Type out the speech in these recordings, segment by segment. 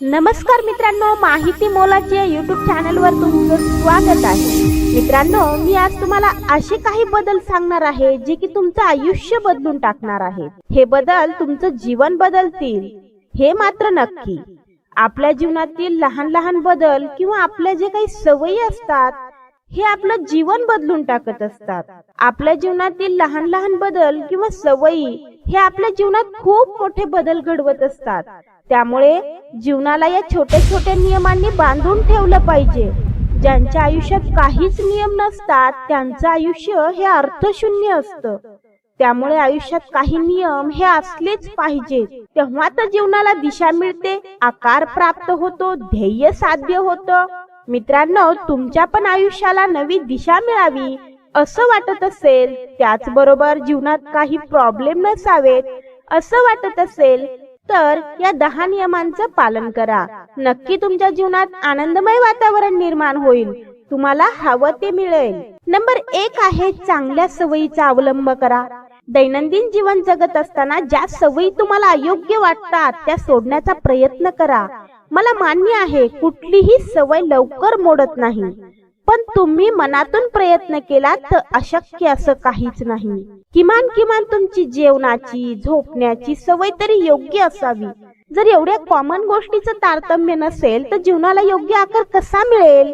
नमस्कार मित्रांनो माहिती मोलाचे यूट्यूब युट्यूब चॅनलवर तुमचं स्वागत आहे. मित्रांनो मी आज तुम्हाला असे काही बदल सांगणार आहे जे की तुमचं आयुष्य बदलून टाकणार आहे. हे बदल तुमचं जीवन बदलतील हे मात्र नक्की. आपल्या जीवनातील लहान लहान बदल किंवा आपल्या जे काही सवयी असतात हे आपलं जीवन बदलून टाकत असतात. आपल्या जीवनातील लहान लहान बदल किंवा सवयी हे आपल्या जीवनात खूप मोठे बदल घडवत असतात. त्यामुळे जीवनाला या छोट्या छोट्या नियमांनी बांधून ठेवलं पाहिजे. ज्यांच्या आयुष्यात काहीच नियम नसतात त्यांचं आयुष्य हे अर्थशून्य असतं. त्यामुळे आयुष्यात काही नियम हे असलेच पाहिजेत. तेव्हा तर जीवनाला दिशा मिळते आकार प्राप्त होतो ध्येय साध्य होतं. मित्रांनो तुमच्या पण आयुष्याला नवी दिशा मिळावी असं वाटत असेल त्याचबरोबर जीवनात काही प्रॉब्लेम नसावेत असं वाटत असेल तर या दहा नियमांचं पालन करा. नक्की तुमच्या जीवनात आनंदमय वातावरण निर्माण होईल. तुम्हाला हवं ते मिळेल. नंबर एक आहे चांगल्या सवयीचा अवलंब करा. दैनंदिन जीवन जगत असताना ज्या सवयी तुम्हाला अयोग्य वाटतात त्या सोडण्याचा प्रयत्न करा. मला मान्य आहे कुठलीही सवय लवकर मोडत नाही. पण तुम्ही मनातून प्रयत्न केला तर अशक्य असं काहीच नाही. किमान किमान तुमची जेवणाची झोपण्याची सवय तरी योग्य असावी. जर एवढ्या कॉमन गोष्टीचं तारतम्य नसेल तर जीवनाला योग्य आकार कसा मिळेल?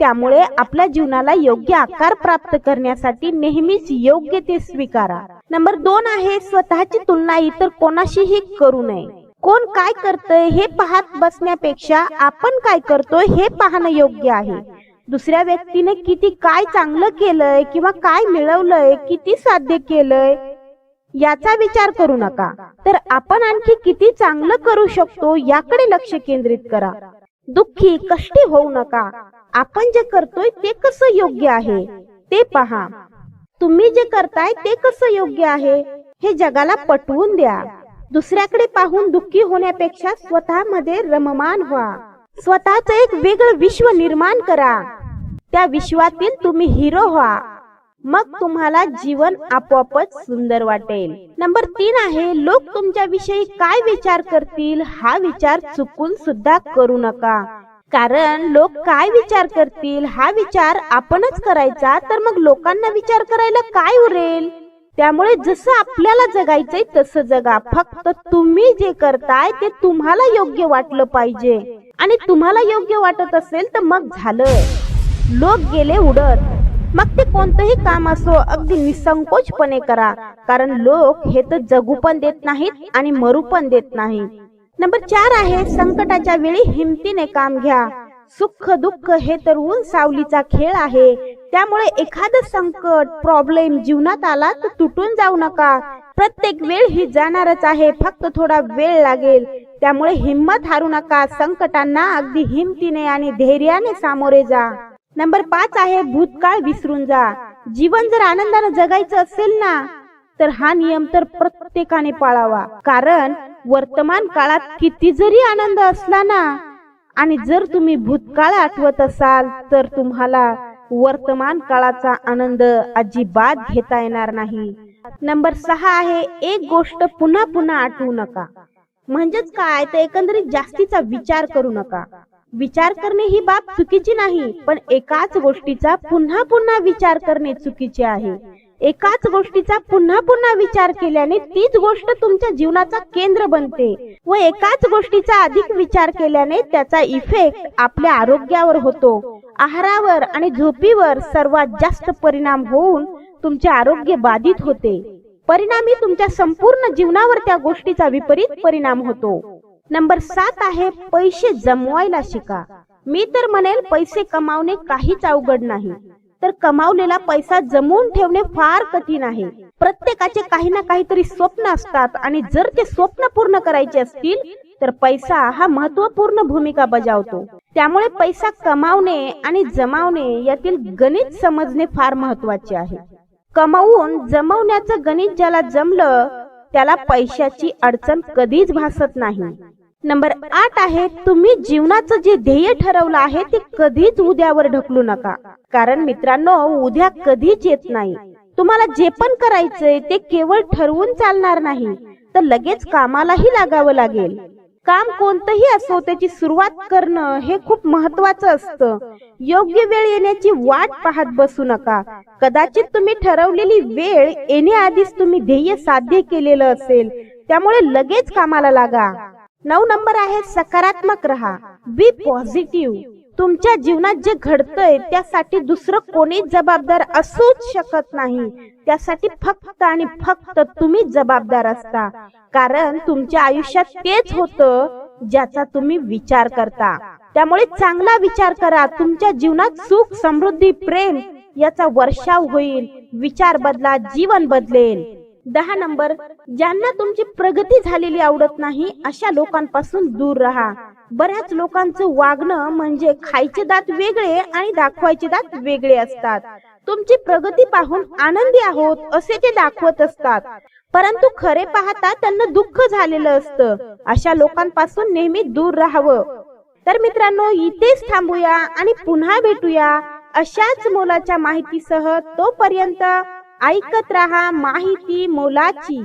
त्यामुळे आपल्या जीवनाला योग्य आकार प्राप्त करण्यासाठी नेहमीच योग्य ते स्वीकारा. नंबर दोन आहे स्वतःची तुलना इतर कोणाशीही करू नये. कोण काय करतय हे पाहत बसण्यापेक्षा आपण काय करतोय हे पाहणं योग्य आहे. दुसऱ्या व्यक्तीने किती काय चांगलं केलंय किंवा काय मिळवलंय किती साध्य केलंय याचा विचार करू नका. तर आपण आणखी किती चांगलं करू शकतो याकडे लक्ष केंद्रित करा. दुःखी कष्टी होऊ नका. आपण जे करतोय ते कसं योग्य आहे ते पहा. तुम्ही जे करताय ते कसं योग्य आहे हे जगाला पटवून द्या. दुसऱ्याकडे पाहून दुःखी होण्यापेक्षा स्वतःमध्ये रममान व्हा. स्वतःच एक वेगळं विश्व निर्माण करा. त्या विश्वातील तुम्ही हिरो व्हा. मग तुम्हाला जीवन आपोआपच सुंदर वाटेल. नंबर तीन आहे लोक तुमच्या विषयी काय विचार करतील हा विचार चुकून सुद्धा करू नका. कारण लोक काय विचार करतील हा विचार आपणच करायचा तर मग लोकांना विचार करायला काय उरेल? त्यामुळे जसं आपल्याला जगायचंय तसं जगा. फक्त तुम्ही जे करताय ते तुम्हाला योग्य वाटलं पाहिजे. आणि तुम्हाला योग्य वाटत असेल तर मग झालं. लोक गेले उडत. मग ते कोणतंही काम असो अगदी निसंकोचपणे करा. कारण लोक हे तर जगू पण देत नाहीत आणि मरू पण देत नाही. नंबर चार आहे संकटाच्या वेळी हिमतीने काम घ्या. सुख दुःख हे तर ऊन सावलीचा खेळ आहे. त्यामुळे एखादं संकट प्रॉब्लेम जीवनात आला तर तुटून जाऊ नका. प्रत्येक वेळ ही जाणारच आहे फक्त थोडा वेळ लागेल. त्यामुळे हिंमत हारू नका संकटांना अगदी हिमतीने आणि धैर्याने सामोरे जा. नंबर पाच आहे भूतकाळ विसरून जा. जीवन जर आनंदाने जगायचं असेल ना तर हा नियम तर प्रत्येकाने पाळावा. कारण वर्तमान काळात किती जरी आनंद असला ना आणि जर तुम्ही भूतकाळ आठवत असाल तर तुम्हाला वर्तमान काळाचा आनंद अजिबात घेता येणार नाही. नंबर सहा आहे एक गोष्ट पुन्हा पुन्हा आठवू नका. म्हणजेच काय? तर एकंदरीत जास्तीचा विचार करू नका. विचार करणे ही बाब चुकीची नाही पण एकाच गोष्टीचा पुन्हा पुन्हा विचार करणे चुकीचे आहे. एकाच गोष्टीचा पुन्हा पुन्हा विचार केल्याने तीच गोष्ट तुमच्या जीवनाचा केंद्र बनते व एकाच गोष्टीचा अधिक विचार केल्याने त्याचा इफेक्ट आपल्या आरोग्यावर होतो. आहारावर आणि झोपीवर सर्वात जास्त परिणाम होऊन तुमचे आरोग्य बाधित होते. परिणामी तुमच्या संपूर्ण जीवनावर त्या गोष्टीचा विपरीत परिणाम होतो. नंबर सात आहे पैसे जमवायला शिका. मी तर म्हणेल पैसे कमावणे काहीच अवघड नाही. तर कमावलेला पैसा जमवून ठेवणे फार कठीण आहे. प्रत्येकाचे काही ना काहीतरी स्वप्न असतात आणि जर ते स्वप्न पूर्ण करायचे असतील तर पैसा हा महत्त्वपूर्ण भूमिका बजावतो. त्यामुळे पैसा कमावणे आणि जमावणे यातील गणित समजणे फार महत्त्वाचे आहे. कमावून जमवण्याचं गणित ज्याला जमलं त्याला पैशाची अडचण कधीच भासत नाही. नंबर आठ आहे तुम्ही जीवनाचं जे ध्येय ठरवलं आहे ते कधीच उद्यावर ढकलू नका. कारण मित्रांनो उद्या कधीच येत नाही. तुम्हाला जे पण करायचंय ते केवळ ठरवून चालणार नाही. तर लगेच कामालाही लागावं लागेल. काम कोणतंही असो त्याची सुरुवात करणं हे खूप महत्वाचं असतं. योग्य वेळ येण्याची वाट पाहत बसू नका. कदाचित तुम्ही ठरवलेली वेळ येण्याआधीच तुम्ही ध्येय साध्य केलेलं असेल. त्यामुळे लगेच कामाला लागा. नऊ नंबर आहे सकारात्मक राहा. बी पॉझिटिव्ह तुमच्या जीवनात जे घडतंय त्यासाठी दुसरं कोणीच जबाबदार असूच शकत नाही. त्यासाठी फक्त आणि फक्त तुम्हीच जबाबदार असता. कारण तुमच्या आयुष्यात तेच होतं ज्याचा तुम्ही विचार करता. त्यामुळे चांगला विचार करा. तुमच्या जीवनात सुख समृद्धी प्रेम याचा वर्षाव होईल. विचार बदला जीवन बदलेल. दहा नंबर ज्यांना तुमची प्रगती झालेली आवडत नाही अशा लोकांपासून दूर राहा. बऱ्याच लोकांचं वागणं म्हणजे खायचे दात वेगळे आणि दाखवायचे दात वेगळे असतात. तुमची प्रगती पाहून आनंदी आहोत असे ते दाखवत असतात. परंतु खरे पाहता त्यांना दुःख झालेलं असतं. अशा लोकांपासून नेहमी दूर राहावं. तर मित्रांनो इथेच थांबूया आणि पुन्हा भेटूया अशाच मोलाच्या माहितीसह तोपर्यंत ऐकत रहा माहिती मोलाची.